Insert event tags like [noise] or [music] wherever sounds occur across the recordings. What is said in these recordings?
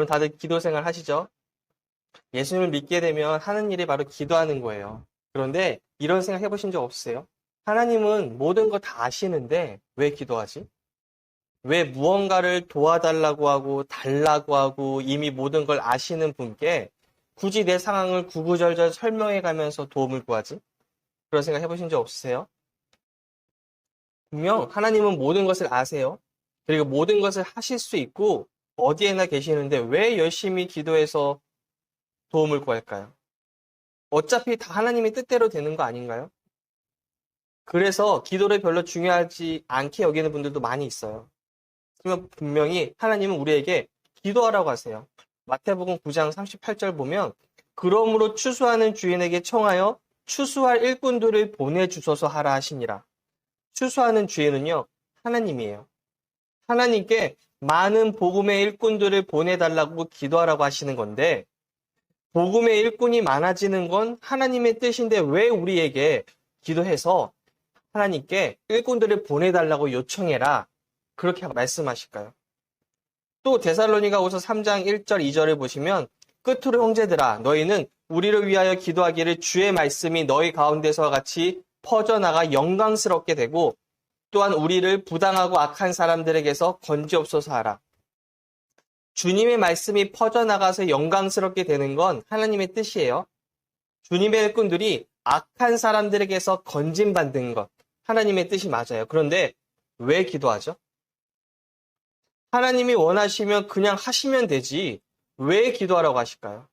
여러분 다들 기도 생활 하시죠? 예수님을 믿게 되면 하는 일이 바로 기도하는 거예요. 그런데 이런 생각 해보신 적 없으세요? 하나님은 모든 거 다 아시는데 왜 기도하지? 왜 무언가를 도와달라고 하고 달라고 하고 이미 모든 걸 아시는 분께 굳이 내 상황을 구구절절 설명해 가면서 도움을 구하지? 그런 생각 해보신 적 없으세요? 분명 하나님은 모든 것을 아세요. 그리고 모든 것을 하실 수 있고 어디에나 계시는데 왜 열심히 기도해서 도움을 구할까요? 어차피 다 하나님의 뜻대로 되는 거 아닌가요? 그래서 기도를 별로 중요하지 않게 여기는 분들도 많이 있어요. 그러면 분명히 하나님은 우리에게 기도하라고 하세요. 마태복음 9장 38절 보면 그러므로 추수하는 주인에게 청하여 추수할 일꾼들을 보내주소서 하라 하시니라. 추수하는 주인은요, 하나님이에요. 하나님께 많은 복음의 일꾼들을 보내달라고 기도하라고 하시는 건데, 복음의 일꾼이 많아지는 건 하나님의 뜻인데 왜 우리에게 기도해서 하나님께 일꾼들을 보내달라고 요청해라. 그렇게 말씀하실까요? 또 데살로니가후서 3장 1절 2절을 보시면 끝으로 형제들아 너희는 우리를 위하여 기도하기를 주의 말씀이 너희 가운데서와 같이 퍼져나가 영광스럽게 되고 또한 우리를 부당하고 악한 사람들에게서 건지옵소서 하라. 주님의 말씀이 퍼져나가서 영광스럽게 되는 건 하나님의 뜻이에요. 주님의 일꾼들이 악한 사람들에게서 건진받는 것. 하나님의 뜻이 맞아요. 그런데 왜 기도하죠? 하나님이 원하시면 그냥 하시면 되지. 왜 기도하라고 하실까요?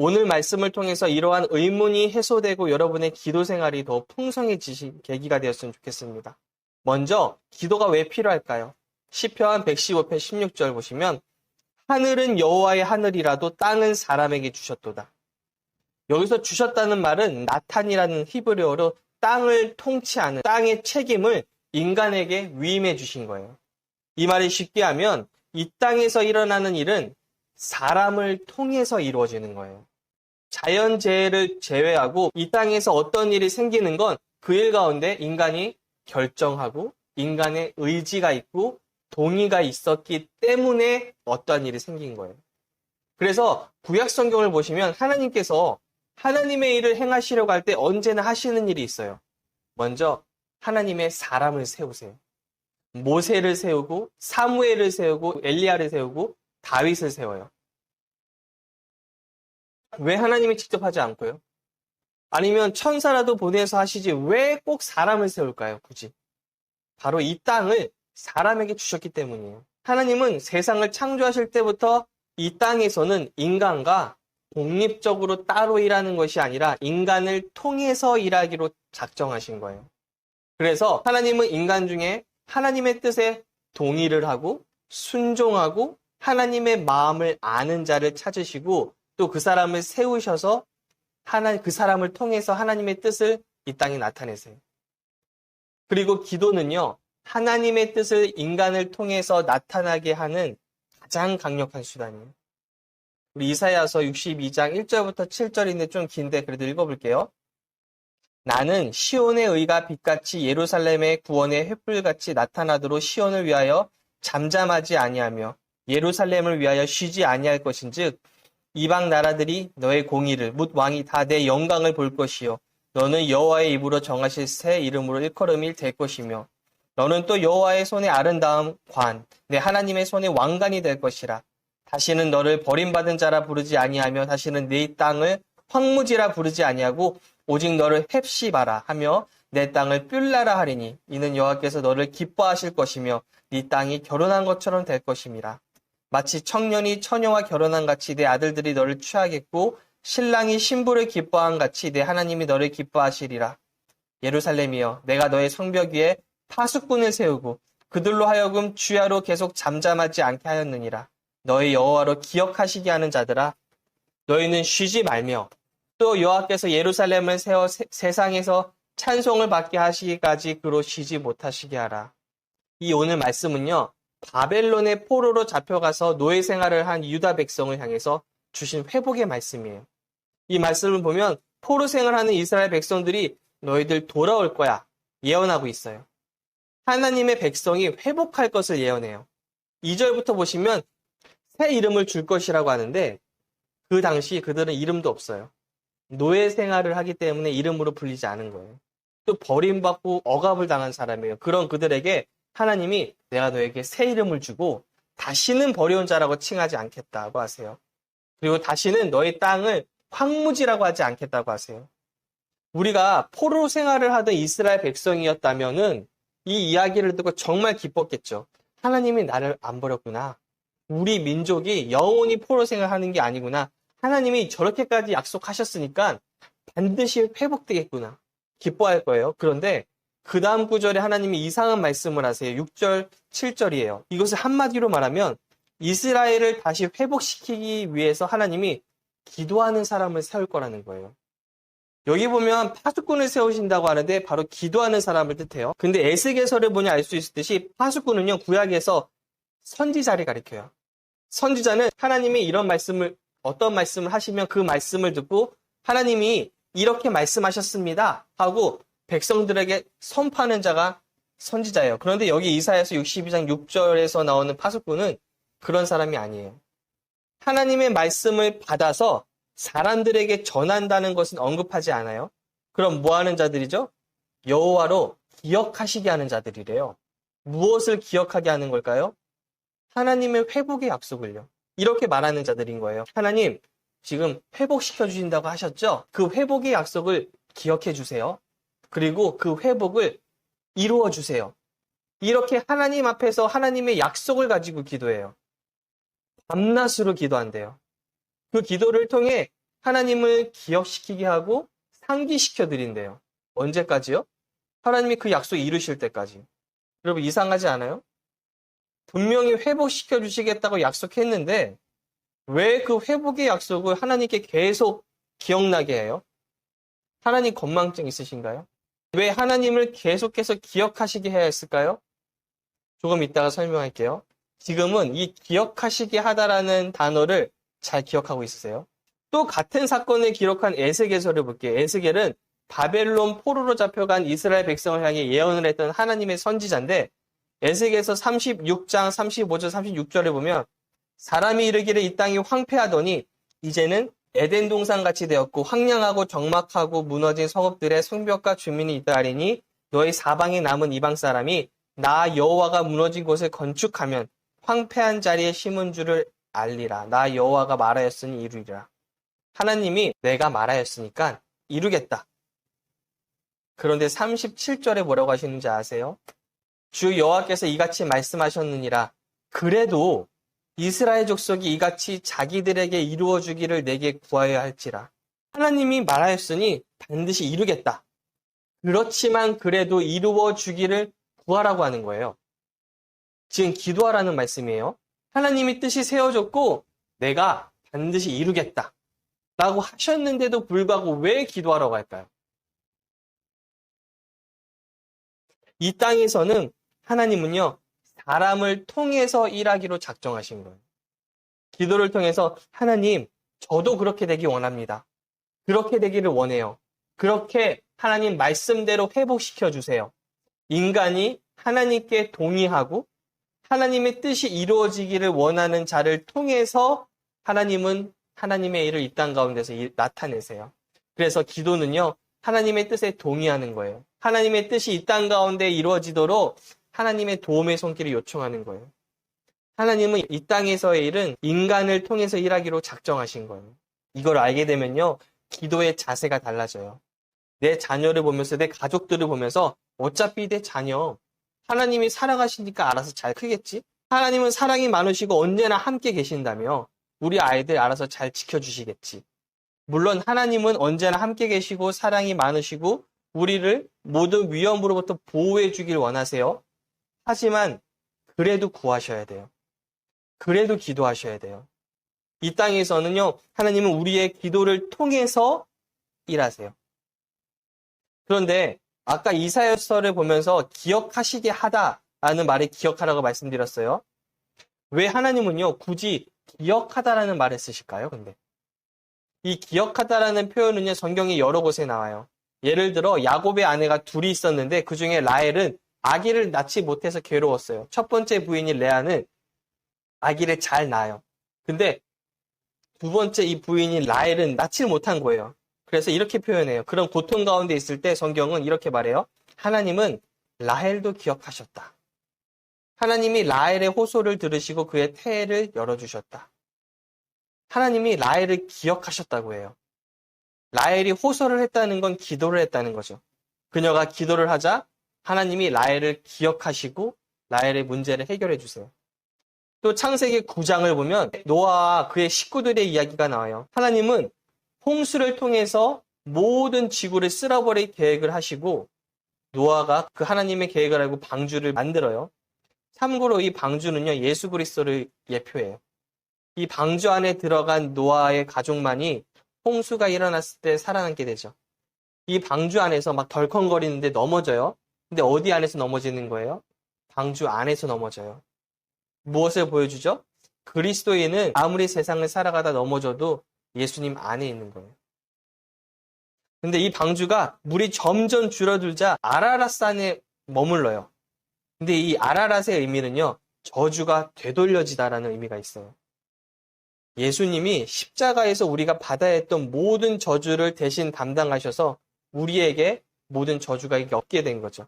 오늘 말씀을 통해서 이러한 의문이 해소되고 여러분의 기도 생활이 더 풍성해지신 계기가 되었으면 좋겠습니다. 먼저 기도가 왜 필요할까요? 시편 115편 16절 보시면 하늘은 여호와의 하늘이라도 땅은 사람에게 주셨도다. 여기서 주셨다는 말은 나탄이라는 히브리어로 땅을 통치하는 땅의 책임을 인간에게 위임해 주신 거예요. 이 말이 쉽게 하면 이 땅에서 일어나는 일은 사람을 통해서 이루어지는 거예요. 자연재해를 제외하고 이 땅에서 어떤 일이 생기는 건 그 일 가운데 인간이 결정하고 인간의 의지가 있고 동의가 있었기 때문에 어떠한 일이 생긴 거예요. 그래서 구약 성경을 보시면 하나님께서 하나님의 일을 행하시려고 할 때 언제나 하시는 일이 있어요. 먼저 하나님의 사람을 세우세요. 모세를 세우고 사무엘을 세우고 엘리야를 세우고 다윗을 세워요. 왜 하나님이 직접 하지 않고요? 아니면 천사라도 보내서 하시지 왜 꼭 사람을 세울까요? 굳이. 바로 이 땅을 사람에게 주셨기 때문이에요. 하나님은 세상을 창조하실 때부터 이 땅에서는 인간과 독립적으로 따로 일하는 것이 아니라 인간을 통해서 일하기로 작정하신 거예요. 그래서 하나님은 인간 중에 하나님의 뜻에 동의를 하고 순종하고 하나님의 마음을 아는 자를 찾으시고 또 그 사람을 세우셔서 하나 그 사람을 통해서 하나님의 뜻을 이 땅에 나타내세요. 그리고 기도는요. 하나님의 뜻을 인간을 통해서 나타나게 하는 가장 강력한 수단이에요. 우리 이사야서 62장 1절부터 7절인데 좀 긴데 그래도 읽어볼게요. 나는 시온의 의가 빛같이 예루살렘의 구원의 횃불같이 나타나도록 시온을 위하여 잠잠하지 아니하며 예루살렘을 위하여 쉬지 아니할 것인즉 이방 나라들이 너의 공의를 묻 왕이 다 내 영광을 볼 것이요. 너는 여호와의 입으로 정하실 새 이름으로 일컬음일 될 것이며 너는 또 여호와의 손에 아름다움 관 내 하나님의 손에 왕관이 될 것이라. 다시는 너를 버림받은 자라 부르지 아니하며 다시는 네 땅을 황무지라 부르지 아니하고 오직 너를 헵시바라 하며 내 땅을 뷸라라 하리니 이는 여호와께서 너를 기뻐하실 것이며 네 땅이 결혼한 것처럼 될 것임이라 마치 청년이 처녀와 결혼한 같이 내 아들들이 너를 취하겠고 신랑이 신부를 기뻐한 같이 내 하나님이 너를 기뻐하시리라 예루살렘이여 내가 너의 성벽 위에 파수꾼을 세우고 그들로 하여금 주야로 계속 잠잠하지 않게 하였느니라 너희 여호와로 기억하시게 하는 자들아 너희는 쉬지 말며 또 여호와께서 예루살렘을 세워 세, 세상에서 찬송을 받게 하시기까지 그로 쉬지 못하시게 하라. 이 오늘 말씀은요. 바벨론의 포로로 잡혀가서 노예 생활을 한 유다 백성을 향해서 주신 회복의 말씀이에요. 이 말씀을 보면 포로 생활하는 이스라엘 백성들이 너희들 돌아올 거야 예언하고 있어요. 하나님의 백성이 회복할 것을 예언해요. 2절부터 보시면 새 이름을 줄 것이라고 하는데 그 당시 그들은 이름도 없어요. 노예 생활을 하기 때문에 이름으로 불리지 않은 거예요. 또 버림받고 억압을 당한 사람이에요. 그런 그들에게 하나님이 내가 너에게 새 이름을 주고 다시는 버려온 자라고 칭하지 않겠다고 하세요. 그리고 다시는 너의 땅을 황무지라고 하지 않겠다고 하세요. 우리가 포로 생활을 하던 이스라엘 백성이었다면은 이 이야기를 듣고 정말 기뻤겠죠. 하나님이 나를 안 버렸구나. 우리 민족이 영원히 포로 생활하는 게 아니구나. 하나님이 저렇게까지 약속하셨으니까 반드시 회복되겠구나. 기뻐할 거예요. 그런데 그 다음 구절에 하나님이 이상한 말씀을 하세요. 6절, 7절이에요. 이것을 한마디로 말하면 이스라엘을 다시 회복시키기 위해서 하나님이 기도하는 사람을 세울 거라는 거예요. 여기 보면 파수꾼을 세우신다고 하는데 바로 기도하는 사람을 뜻해요. 근데 에스겔서를 보니 알 수 있듯이 파수꾼은요 구약에서 선지자를 가리켜요. 선지자는 하나님이 이런 말씀을 어떤 말씀을 하시면 그 말씀을 듣고 하나님이 이렇게 말씀하셨습니다 하고 백성들에게 선파하는 자가 선지자예요. 그런데 여기 이사야서 62장 6절에서 나오는 파수꾼은 그런 사람이 아니에요. 하나님의 말씀을 받아서 사람들에게 전한다는 것은 언급하지 않아요. 그럼 뭐 하는 자들이죠? 여호와로 기억하시게 하는 자들이래요. 무엇을 기억하게 하는 걸까요? 하나님의 회복의 약속을요. 이렇게 말하는 자들인 거예요. 하나님, 지금 회복시켜 주신다고 하셨죠? 그 회복의 약속을 기억해 주세요. 그리고 그 회복을 이루어 주세요. 이렇게 하나님 앞에서 하나님의 약속을 가지고 기도해요. 밤낮으로 기도한대요. 그 기도를 통해 하나님을 기억시키게 하고 상기시켜 드린대요. 언제까지요? 하나님이 그 약속 이루실 때까지. 여러분 이상하지 않아요? 분명히 회복시켜 주시겠다고 약속했는데 왜 그 회복의 약속을 하나님께 계속 기억나게 해요? 하나님 건망증 있으신가요? 왜 하나님을 계속해서 기억하시게 해야 했을까요? 조금 이따가 설명할게요. 지금은 이 기억하시게 하다라는 단어를 잘 기억하고 있으세요? 또 같은 사건을 기록한 에스겔서를 볼게요. 에스겔은 바벨론 포로로 잡혀간 이스라엘 백성을 향해 예언을 했던 하나님의 선지자인데 에스겔서 36장 35절 36절에 보면 사람이 이르기를 이 땅이 황폐하더니 이제는 에덴 동산 같이 되었고 황량하고 적막하고 무너진 성읍들의 성벽과 주민이 있다 하리니 너희 사방에 남은 이방 사람이 나 여호와가 무너진 곳을 건축하면 황폐한 자리에 심은 줄을 알리라. 나 여호와가 말하였으니 이루리라. 하나님이 내가 말하였으니까 이루겠다. 그런데 37절에 뭐라고 하시는지 아세요? 주 여호와께서 이같이 말씀하셨느니라. 그래도 이스라엘 족속이 이같이 자기들에게 이루어 주기를 내게 구하여야 할지라. 하나님이 말하였으니 반드시 이루겠다. 그렇지만 그래도 이루어 주기를 구하라고 하는 거예요. 지금 기도하라는 말씀이에요. 하나님이 뜻이 세워졌고 내가 반드시 이루겠다. 라고 하셨는데도 불구하고 왜 기도하라고 할까요? 이 땅에서는 하나님은요, 사람을 통해서 일하기로 작정하신 거예요. 기도를 통해서 하나님, 저도 그렇게 되기 원합니다. 그렇게 되기를 원해요. 그렇게 하나님 말씀대로 회복시켜 주세요. 인간이 하나님께 동의하고 하나님의 뜻이 이루어지기를 원하는 자를 통해서 하나님은 하나님의 일을 이 땅 가운데서 나타내세요. 그래서 기도는요, 하나님의 뜻에 동의하는 거예요. 하나님의 뜻이 이 땅 가운데 이루어지도록 하나님의 도움의 손길을 요청하는 거예요. 하나님은 이 땅에서의 일은 인간을 통해서 일하기로 작정하신 거예요. 이걸 알게 되면요, 기도의 자세가 달라져요. 내 자녀를 보면서, 내 가족들을 보면서, 어차피 내 자녀, 하나님이 사랑하시니까 알아서 잘 크겠지? 하나님은 사랑이 많으시고 언제나 함께 계신다며, 우리 아이들 알아서 잘 지켜주시겠지. 물론 하나님은 언제나 함께 계시고 사랑이 많으시고 우리를 모든 위험으로부터 보호해 주길 원하세요. 하지만 그래도 구하셔야 돼요. 그래도 기도하셔야 돼요. 이 땅에서는요, 하나님은 우리의 기도를 통해서 일하세요. 그런데 아까 이사야서를 보면서 기억하시게 하다라는 말에 기억하라고 말씀드렸어요. 왜 하나님은요, 굳이 기억하다라는 말을 쓰실까요, 근데? 이 기억하다라는 표현은요, 성경에 여러 곳에 나와요. 예를 들어, 야곱의 아내가 둘이 있었는데, 그 중에 라헬은 아기를 낳지 못해서 괴로웠어요. 첫 번째 부인인 레아는 아기를 잘 낳아요. 근데 두 번째 이 부인인 라헬은 낳지를 못한 거예요. 그래서 이렇게 표현해요. 그런 고통 가운데 있을 때 성경은 이렇게 말해요. 하나님은 라헬도 기억하셨다. 하나님이 라헬의 호소를 들으시고 그의 태를 열어주셨다. 하나님이 라헬을 기억하셨다고 해요. 라헬이 호소를 했다는 건 기도를 했다는 거죠. 그녀가 기도를 하자 하나님이 라헬을 기억하시고 라헬의 문제를 해결해 주세요. 또 창세기 9장을 보면 노아와 그의 식구들의 이야기가 나와요. 하나님은 홍수를 통해서 모든 지구를 쓸어버릴 계획을 하시고 노아가 그 하나님의 계획을 알고 방주를 만들어요. 참고로 이 방주는요 예수 그리스도를 예표해요. 이 방주 안에 들어간 노아의 가족만이 홍수가 일어났을 때 살아남게 되죠. 이 방주 안에서 막 덜컹거리는데 넘어져요. 근데 어디 안에서 넘어지는 거예요? 방주 안에서 넘어져요. 무엇을 보여주죠? 그리스도인은 아무리 세상을 살아가다 넘어져도 예수님 안에 있는 거예요. 근데 이 방주가 물이 점점 줄어들자 아라라산에 머물러요. 근데 이 아라랏의 의미는요, 저주가 되돌려지다라는 의미가 있어요. 예수님이 십자가에서 우리가 받아야 했던 모든 저주를 대신 담당하셔서 우리에게 모든 저주가 없게 된 거죠.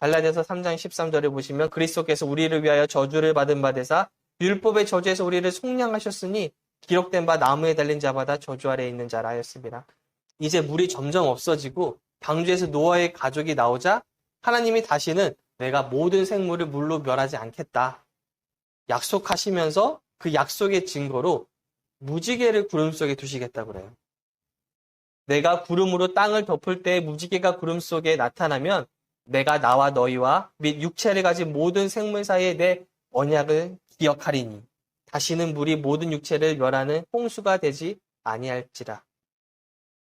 갈라디아서 3장 13절에 보시면 그리스도께서 우리를 위하여 저주를 받은 바 되사 율법의 저주에서 우리를 속량하셨으니 기록된 바 나무에 달린 자마다 저주 아래 있는 자라 하였습니다. 이제 물이 점점 없어지고 방주에서 노아의 가족이 나오자 하나님이 다시는 내가 모든 생물을 물로 멸하지 않겠다. 약속하시면서 그 약속의 증거로 무지개를 구름 속에 두시겠다고 그래요. 내가 구름으로 땅을 덮을 때 무지개가 구름 속에 나타나면 내가 나와 너희와 및 육체를 가진 모든 생물 사이에 내 언약을 기억하리니 다시는 물이 모든 육체를 멸하는 홍수가 되지 아니할지라.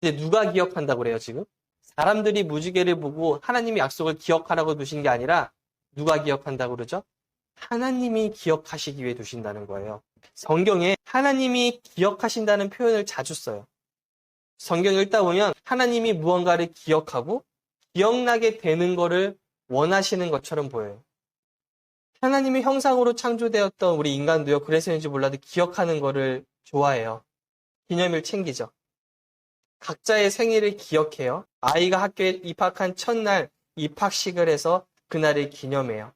이제 누가 기억한다고 그래요, 지금? 사람들이 무지개를 보고 하나님의 약속을 기억하라고 두신 게 아니라 누가 기억한다고 그러죠? 하나님이 기억하시기 위해 두신다는 거예요. 성경에 하나님이 기억하신다는 표현을 자주 써요. 성경 읽다 보면 하나님이 무언가를 기억하고 기억나게 되는 것을 원하시는 것처럼 보여요. 하나님의 형상으로 창조되었던 우리 인간도요, 그래서인지 몰라도 기억하는 것을 좋아해요. 기념일 챙기죠. 각자의 생일을 기억해요. 아이가 학교에 입학한 첫날 입학식을 해서 그날을 기념해요.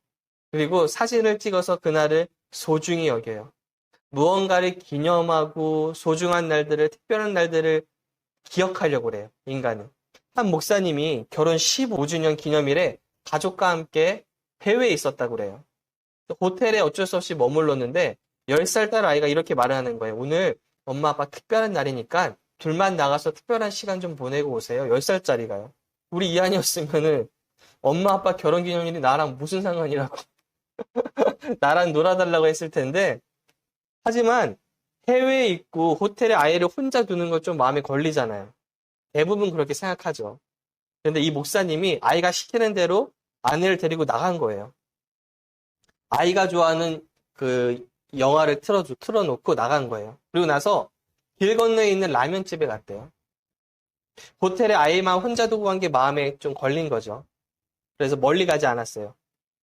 그리고 사진을 찍어서 그날을 소중히 여겨요. 무언가를 기념하고 소중한 날들을, 특별한 날들을 기억하려고 그래요. 인간은. 한 목사님이 결혼 15주년 기념일에 가족과 함께 해외에 있었다고 그래요. 호텔에 어쩔 수 없이 머물렀는데 10살 딸 아이가 이렇게 말을 하는 거예요. 오늘 엄마 아빠 특별한 날이니까 둘만 나가서 특별한 시간 좀 보내고 오세요. 10살짜리가요. 우리 이한이었으면은 엄마 아빠 결혼 기념일이 나랑 무슨 상관이라고 [laughs] 나랑 놀아달라고 했을 텐데 하지만 해외에 있고 호텔에 아이를 혼자 두는 것좀 마음에 걸리잖아요. 대부분 그렇게 생각하죠. 그런데 이 목사님이 아이가 시키는 대로 아내를 데리고 나간 거예요. 아이가 좋아하는 그 영화를 틀어 틀어놓고 나간 거예요. 그리고 나서 길 건너에 있는 라면집에 갔대요. 호텔에 아이만 혼자 두고 간 게 마음에 좀 걸린 거죠. 그래서 멀리 가지 않았어요.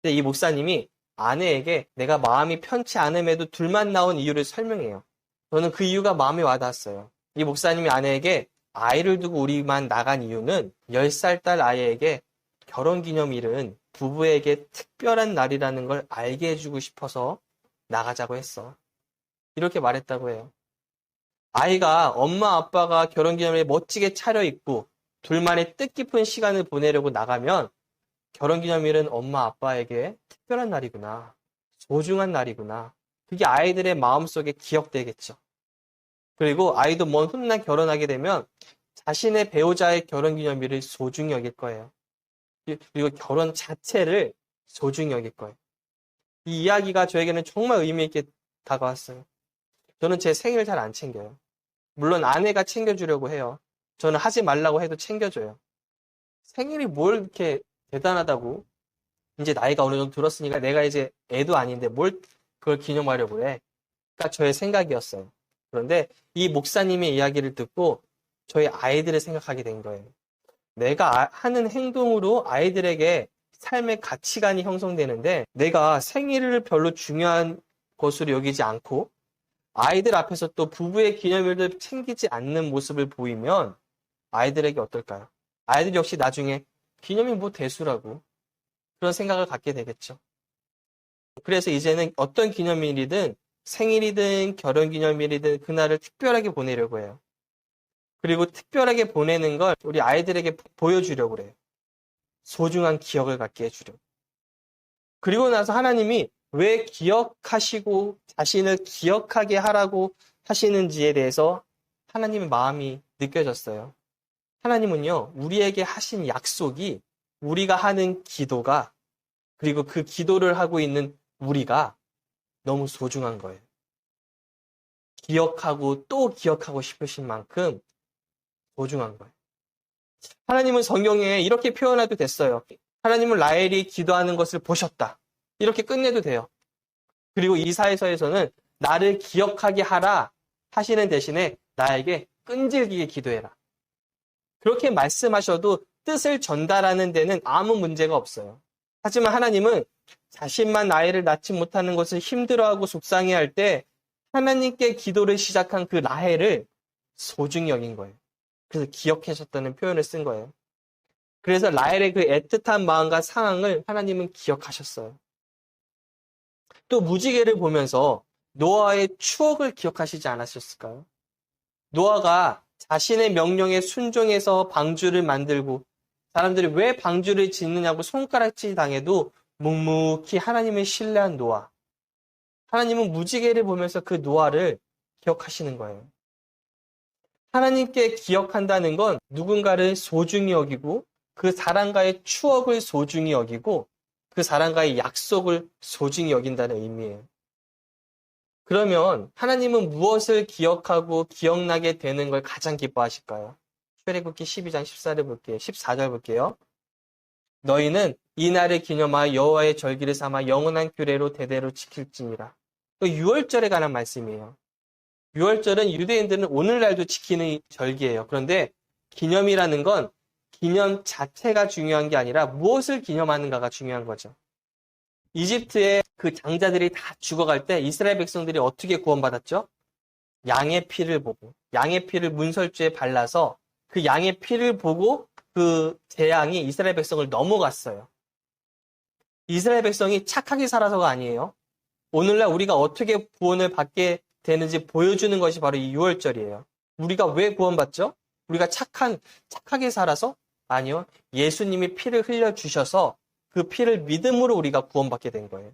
근데 이 목사님이 아내에게 내가 마음이 편치 않음에도 둘만 나온 이유를 설명해요. 저는 그 이유가 마음에 와닿았어요. 이 목사님이 아내에게 아이를 두고 우리만 나간 이유는 10살 딸 아이에게 결혼 기념일은 부부에게 특별한 날이라는 걸 알게 해주고 싶어서 나가자고 했어. 이렇게 말했다고 해요. 아이가 엄마 아빠가 결혼 기념일에 멋지게 차려입고 둘만의 뜻깊은 시간을 보내려고 나가면 결혼 기념일은 엄마 아빠에게 특별한 날이구나. 소중한 날이구나. 그게 아이들의 마음속에 기억되겠죠. 그리고 아이도 먼 훗날 결혼하게 되면 자신의 배우자의 결혼 기념일을 소중히 여길 거예요. 그리고 결혼 자체를 소중히 여길 거예요. 이 이야기가 저에게는 정말 의미 있게 다가왔어요. 저는 제 생일 잘 안 챙겨요. 물론 아내가 챙겨주려고 해요. 저는 하지 말라고 해도 챙겨줘요. 생일이 뭘 이렇게 대단하다고? 이제 나이가 어느 정도 들었으니까 내가 이제 애도 아닌데 뭘 그걸 기념하려고 해. 그러니까 저의 생각이었어요. 그런데 이 목사님의 이야기를 듣고 저희 아이들을 생각하게 된 거예요. 내가 아, 하는 행동으로 아이들에게 삶의 가치관이 형성되는데 내가 생일을 별로 중요한 것으로 여기지 않고 아이들 앞에서 또 부부의 기념일을 챙기지 않는 모습을 보이면 아이들에게 어떨까요? 아이들 역시 나중에 기념일 뭐 대수라고 그런 생각을 갖게 되겠죠. 그래서 이제는 어떤 기념일이든 생일이든 결혼기념일이든 그날을 특별하게 보내려고 해요. 그리고 특별하게 보내는 걸 우리 아이들에게 보여주려고 그래요. 소중한 기억을 갖게 해주려고. 그리고 나서 하나님이 왜 기억하시고 자신을 기억하게 하라고 하시는지에 대해서 하나님의 마음이 느껴졌어요. 하나님은요, 우리에게 하신 약속이 우리가 하는 기도가 그리고 그 기도를 하고 있는 우리가 너무 소중한 거예요. 기억하고 또 기억하고 싶으신 만큼 소중한 거예요. 하나님은 성경에 이렇게 표현해도 됐어요. 하나님은 라헬이 기도하는 것을 보셨다. 이렇게 끝내도 돼요. 그리고 이사에서에서는 나를 기억하게 하라 하시는 대신에 나에게 끈질기게 기도해라. 그렇게 말씀하셔도 뜻을 전달하는 데는 아무 문제가 없어요. 하지만 하나님은 자신만 아이를 낳지 못하는 것을 힘들어하고 속상해할 때 하나님께 기도를 시작한 그 라헬을 소중히 여긴 거예요. 그래서 기억하셨다는 표현을 쓴 거예요. 그래서 라헬의 그 애틋한 마음과 상황을 하나님은 기억하셨어요. 또 무지개를 보면서 노아의 추억을 기억하시지 않으셨을까요? 노아가 자신의 명령에 순종해서 방주를 만들고 사람들이 왜 방주를 짓느냐고 손가락질 당해도 묵묵히 하나님을 신뢰한 노아. 하나님은 무지개를 보면서 그 노아를 기억하시는 거예요. 하나님께 기억한다는 건 누군가를 소중히 여기고 그 사람과의 추억을 소중히 여기고 그 사람과의 약속을 소중히 여긴다는 의미예요. 그러면 하나님은 무엇을 기억하고 기억나게 되는 걸 가장 기뻐하실까요? 출애굽기 12장 14절 볼게요. 14절 볼게요. 너희는 이 날을 기념하여 여호와의 절기를 삼아 영원한 규례로 대대로 지킬지니라. 6월절에 관한 말씀이에요. 6월절은 유대인들은 오늘날도 지키는 절기예요. 그런데 기념이라는 건 기념 자체가 중요한 게 아니라 무엇을 기념하는가가 중요한 거죠. 이집트의 그 장자들이 다 죽어갈 때 이스라엘 백성들이 어떻게 구원받았죠? 양의 피를 보고 양의 피를 문설주에 발라서 그 양의 피를 보고 그 재앙이 이스라엘 백성을 넘어갔어요. 이스라엘 백성이 착하게 살아서가 아니에요. 오늘날 우리가 어떻게 구원을 받게 되는지 보여주는 것이 바로 이 6월절이에요. 우리가 왜 구원받죠? 우리가 착한, 착하게 살아서? 아니요. 예수님이 피를 흘려주셔서 그 피를 믿음으로 우리가 구원받게 된 거예요.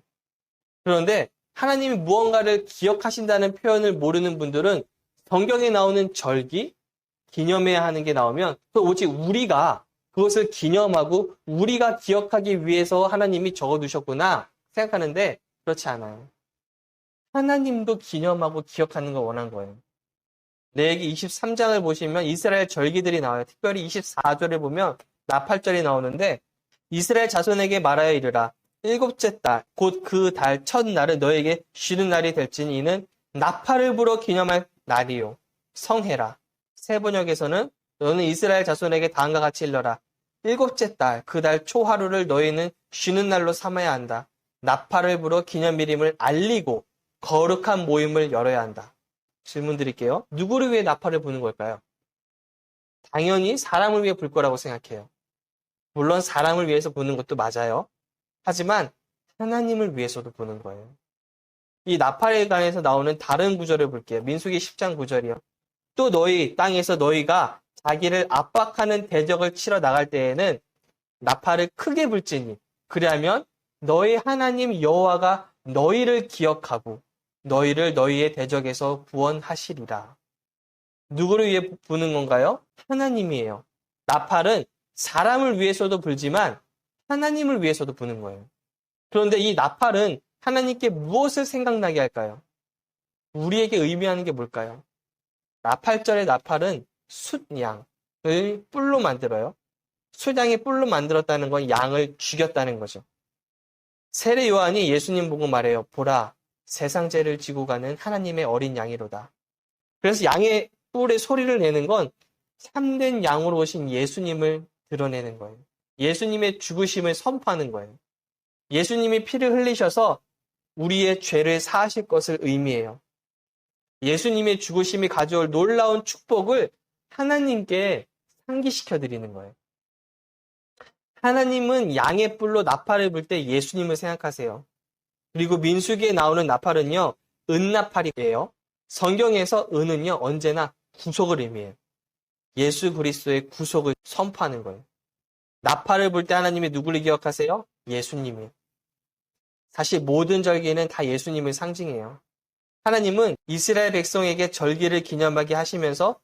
그런데 하나님이 무언가를 기억하신다는 표현을 모르는 분들은 성경에 나오는 절기, 기념해야 하는 게 나오면 그 오직 우리가 그것을 기념하고 우리가 기억하기 위해서 하나님이 적어두셨구나 생각하는데 그렇지 않아요. 하나님도 기념하고 기억하는 걸 원한 거예요. 레기 23장을 보시면 이스라엘 절기들이 나와요. 특별히 24절에 보면 나팔절이 나오는데 이스라엘 자손에게 말하여 이르라. 일곱째 달, 곧 그 달 첫날은 너에게 쉬는 날이 될지니 이는 나팔을 불어 기념할 날이요. 성해라. 세 번역에서는 너는 이스라엘 자손에게 다음과 같이 일러라. 일곱째 달, 그 달 초하루를 너희는 쉬는 날로 삼아야 한다. 나팔을 불어 기념일임을 알리고 거룩한 모임을 열어야 한다. 질문 드릴게요. 누구를 위해 나팔을 부는 걸까요? 당연히 사람을 위해 불 거라고 생각해요. 물론 사람을 위해서 부는 것도 맞아요. 하지만 하나님을 위해서도 부는 거예요. 이 나팔에 관해서 나오는 다른 구절을 볼게요. 민수기 10장 구절이요. 또 너희 땅에서 너희가 자기를 압박하는 대적을 치러 나갈 때에는 나팔을 크게 불지니 그리하면 너희 하나님 여호와가 너희를 기억하고 너희를 너희의 대적에서 구원하시리라. 누구를 위해 부는 건가요? 하나님이에요. 나팔은 사람을 위해서도 불지만 하나님을 위해서도 부는 거예요. 그런데 이 나팔은 하나님께 무엇을 생각나게 할까요? 우리에게 의미하는 게 뭘까요? 나팔절의 나팔은 숫양을 뿔로 만들어요. 숫양이 뿔로 만들었다는 건 양을 죽였다는 거죠. 세례 요한이 예수님 보고 말해요. 보라, 세상 죄를 지고 가는 하나님의 어린 양이로다. 그래서 양의 뿔에 소리를 내는 건 참된 양으로 오신 예수님을 드러내는 거예요. 예수님의 죽으심을 선포하는 거예요. 예수님이 피를 흘리셔서 우리의 죄를 사하실 것을 의미해요. 예수님의 죽으심이 가져올 놀라운 축복을 하나님께 상기시켜 드리는 거예요. 하나님은 양의 뿔로 나팔을 불 때 예수님을 생각하세요. 그리고 민수기에 나오는 나팔은요, 은나팔이에요. 성경에서 은은요, 언제나 구속을 의미해요. 예수 그리스도의 구속을 선포하는 거예요. 나팔을 불 때 하나님이 누구를 기억하세요? 예수님이요. 사실 모든 절기는 다 예수님을 상징해요. 하나님은 이스라엘 백성에게 절기를 기념하게 하시면서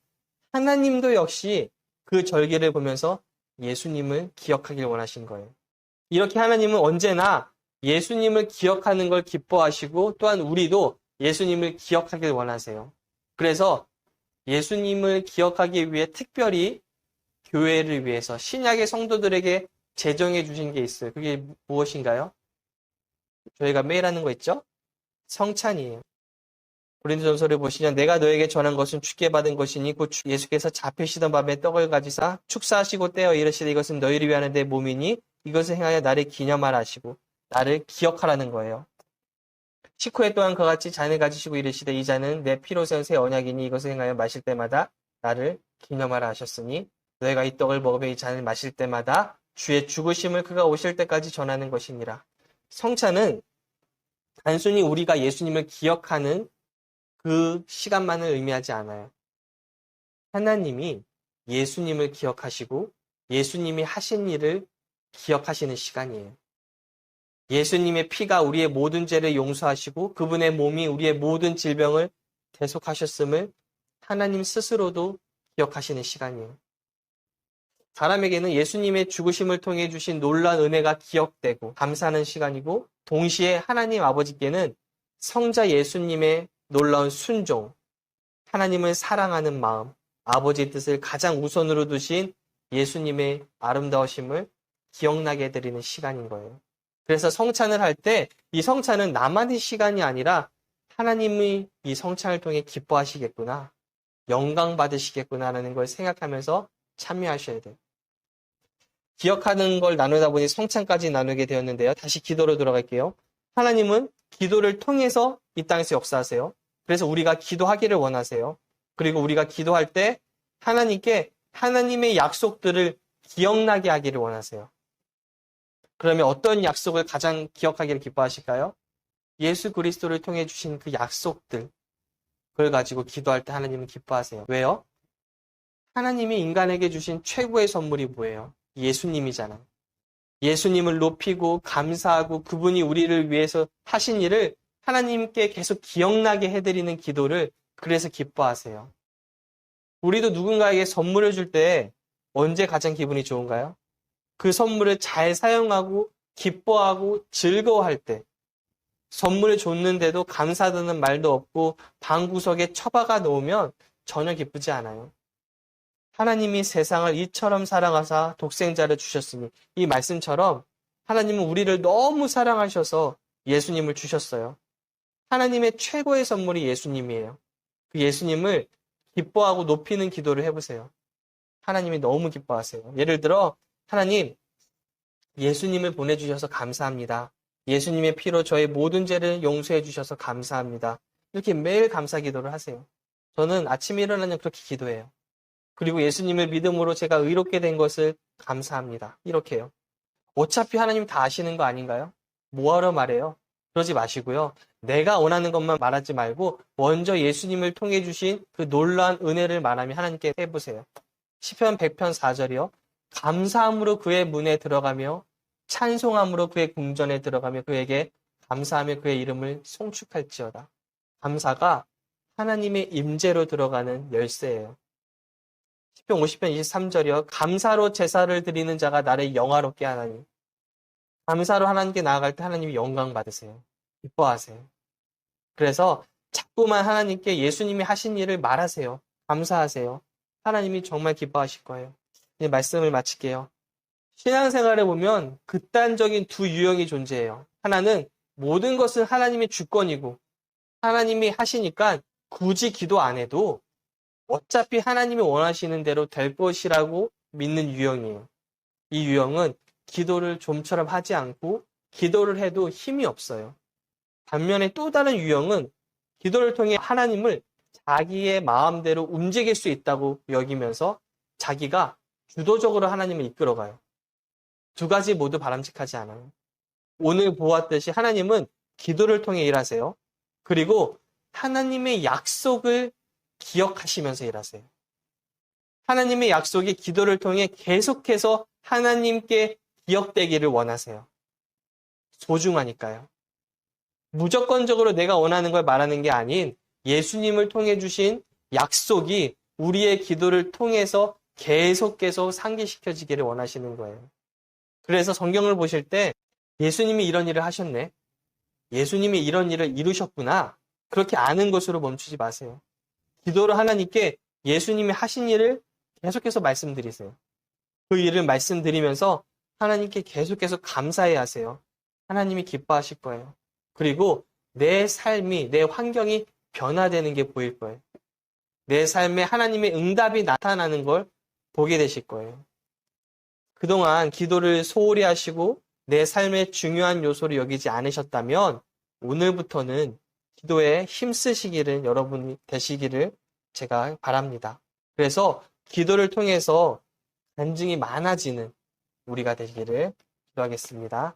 하나님도 역시 그 절기를 보면서 예수님을 기억하길 원하신 거예요. 이렇게 하나님은 언제나 예수님을 기억하는 걸 기뻐하시고 또한 우리도 예수님을 기억하길 원하세요. 그래서 예수님을 기억하기 위해 특별히 교회를 위해서 신약의 성도들에게 제정해 주신 게 있어요. 그게 무엇인가요? 저희가 매일 하는 거 있죠? 성찬이에요. 고린도전서를 보시면 내가 너에게 전한 것은 주께 받은 것이니 곧 예수께서 잡히시던 밤에 떡을 가지사 축사하시고 떼어 이르시되 이것은 너희를 위하는 내 몸이니 이것을 행하여 나를 기념하라 하시고 나를 기억하라는 거예요. 식후에 또한 그와 같이 잔을 가지시고 이르시되 이 잔은 내 피로 세운 새 언약이니 이것을 행하여 마실 때마다 나를 기념하라 하셨으니 너희가 이 떡을 먹으며 이 잔을 마실 때마다 주의 죽으심을 그가 오실 때까지 전하는 것이니라. 성찬은 단순히 우리가 예수님을 기억하는 그 시간만을 의미하지 않아요. 하나님이 예수님을 기억하시고 예수님이 하신 일을 기억하시는 시간이에요. 예수님의 피가 우리의 모든 죄를 용서하시고 그분의 몸이 우리의 모든 질병을 대속하셨음을 하나님 스스로도 기억하시는 시간이에요. 사람에게는 예수님의 죽으심을 통해 주신 놀라운 은혜가 기억되고 감사하는 시간이고 동시에 하나님 아버지께는 성자 예수님의 놀라운 순종, 하나님을 사랑하는 마음, 아버지 뜻을 가장 우선으로 두신 예수님의 아름다우심을 기억나게 해드리는 시간인 거예요. 그래서 성찬을 할 때 이 성찬은 나만의 시간이 아니라 하나님이 이 성찬을 통해 기뻐하시겠구나, 영광 받으시겠구나라는 걸 생각하면서 참여하셔야 돼요. 기억하는 걸 나누다 보니 성찬까지 나누게 되었는데요. 다시 기도로 돌아갈게요. 하나님은 기도를 통해서 이 땅에서 역사하세요. 그래서 우리가 기도하기를 원하세요. 그리고 우리가 기도할 때 하나님께 하나님의 약속들을 기억나게 하기를 원하세요. 그러면 어떤 약속을 가장 기억하기를 기뻐하실까요? 예수 그리스도를 통해 주신 그 약속들. 그걸 가지고 기도할 때 하나님은 기뻐하세요. 왜요? 하나님이 인간에게 주신 최고의 선물이 뭐예요? 예수님이잖아요. 예수님을 높이고 감사하고 그분이 우리를 위해서 하신 일을 하나님께 계속 기억나게 해드리는 기도를 그래서 기뻐하세요. 우리도 누군가에게 선물을 줄 때 언제 가장 기분이 좋은가요? 그 선물을 잘 사용하고 기뻐하고 즐거워할 때 선물을 줬는데도 감사드는 말도 없고 방구석에 처박아 놓으면 전혀 기쁘지 않아요. 하나님이 세상을 이처럼 사랑하사 독생자를 주셨으니 이 말씀처럼 하나님은 우리를 너무 사랑하셔서 예수님을 주셨어요. 하나님의 최고의 선물이 예수님이에요. 그 예수님을 기뻐하고 높이는 기도를 해보세요. 하나님이 너무 기뻐하세요. 예를 들어, 하나님, 예수님을 보내주셔서 감사합니다. 예수님의 피로 저의 모든 죄를 용서해 주셔서 감사합니다. 이렇게 매일 감사 기도를 하세요. 저는 아침에 일어나면 그렇게 기도해요. 그리고 예수님을 믿음으로 제가 의롭게 된 것을 감사합니다. 이렇게요. 어차피 하나님 다 아시는 거 아닌가요? 뭐하러 말해요? 그러지 마시고요. 내가 원하는 것만 말하지 말고 먼저 예수님을 통해 주신 그 놀라운 은혜를 말하며 하나님께 해보세요. 시편 100편 4절이요. 감사함으로 그의 문에 들어가며 찬송함으로 그의 궁전에 들어가며 그에게 감사하며 그의 이름을 송축할지어다. 감사가 하나님의 임재로 들어가는 열쇠예요. 시편 50편 23절이요. 감사로 제사를 드리는 자가 나를 영화롭게 하나니 감사로 하나님께 나아갈 때 하나님이 영광 받으세요. 기뻐하세요. 그래서 자꾸만 하나님께 예수님이 하신 일을 말하세요. 감사하세요. 하나님이 정말 기뻐하실 거예요. 이제 말씀을 마칠게요. 신앙생활에 보면 극단적인 두 유형이 존재해요. 하나는 모든 것은 하나님의 주권이고 하나님이 하시니까 굳이 기도 안 해도 어차피 하나님이 원하시는 대로 될 것이라고 믿는 유형이에요. 이 유형은 기도를 좀처럼 하지 않고 기도를 해도 힘이 없어요. 반면에 또 다른 유형은 기도를 통해 하나님을 자기의 마음대로 움직일 수 있다고 여기면서 자기가 주도적으로 하나님을 이끌어가요. 두 가지 모두 바람직하지 않아요. 오늘 보았듯이 하나님은 기도를 통해 일하세요. 그리고 하나님의 약속을 기억하시면서 일하세요. 하나님의 약속이 기도를 통해 계속해서 하나님께 기억되기를 원하세요. 소중하니까요. 무조건적으로 내가 원하는 걸 말하는 게 아닌 예수님을 통해 주신 약속이 우리의 기도를 통해서 계속 계속 상기시켜지기를 원하시는 거예요. 그래서 성경을 보실 때 예수님이 이런 일을 하셨네. 예수님이 이런 일을 이루셨구나. 그렇게 아는 것으로 멈추지 마세요. 기도를 하나님께 예수님이 하신 일을 계속해서 말씀드리세요. 그 일을 말씀드리면서 하나님께 계속해서 감사해 하세요. 하나님이 기뻐하실 거예요. 그리고 내 삶이, 내 환경이 변화되는 게 보일 거예요. 내 삶에 하나님의 응답이 나타나는 걸 보게 되실 거예요. 그동안 기도를 소홀히 하시고 내 삶의 중요한 요소를 여기지 않으셨다면 오늘부터는 기도에 힘쓰시기를 여러분이 되시기를 제가 바랍니다. 그래서 기도를 통해서 간증이 많아지는 우리가 되시기를 기도하겠습니다.